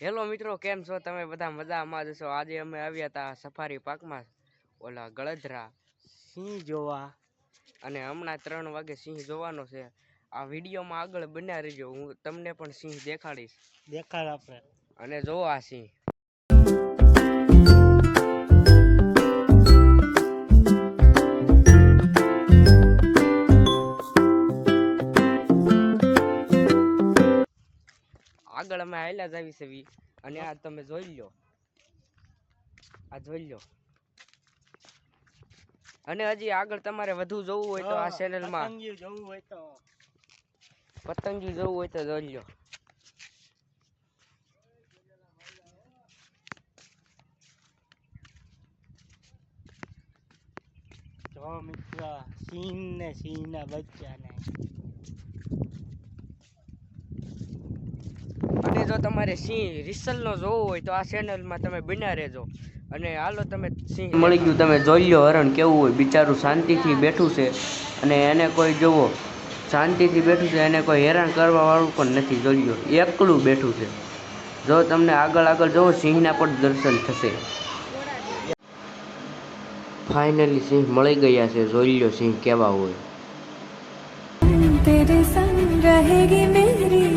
Hello મિત્રો કેમ છો તમે બધા? મજામાં જશો આજે અમે આવ્યા હતા સફારી પાર્કમાં. ઓલા ગળધરા સિંહ જોવા. અને હમણાં ત્રણ વાગે સિંહ જોવાનો છે. આ વિડીયોમાં આગળ બન્યા રહીજો. હું તમને પણ સિંહ દેખાડીશ. દેખાડ આપણે. અને જોવા સિંહ. આગળ અમે આવેલા જ આવી અને આ તમે જોઈ લો આ જોઈ લો અને હજી આગળ તમારે વધુ જોવું હોય તો આ ચેનલમાં પતંગિયું જોવું હોય તો. પતંગી જોવું હોય તો જોઈ લો જો મિત્ર સિંહ ને સિંહ ના બચ્ચા ને જો તમારે સિંહ રિસલનો જોવો હોય તો આ ચેનલમાં તમે બિના રહેજો. અને હાલો તમે સિંહ મળી ગયું તમે જોઈ લો હરણ કેવું હોય. બિચારું શાંતિથી બેઠું છે. અને એને કોઈ જોવો શાંતિથી બેઠું છે. એને કોઈ હેરાન કરવાવાળું પણ નથી. જોઈ લો એકલું બેઠું છે. જો તમને આગળ આગળ જોવો સિંહના પણ દર્શન થશે. ફાઇનલી સિંહ મળી ગયા છે. જોઈ લો સિંહ કેવા હોય. રહેગી મેરી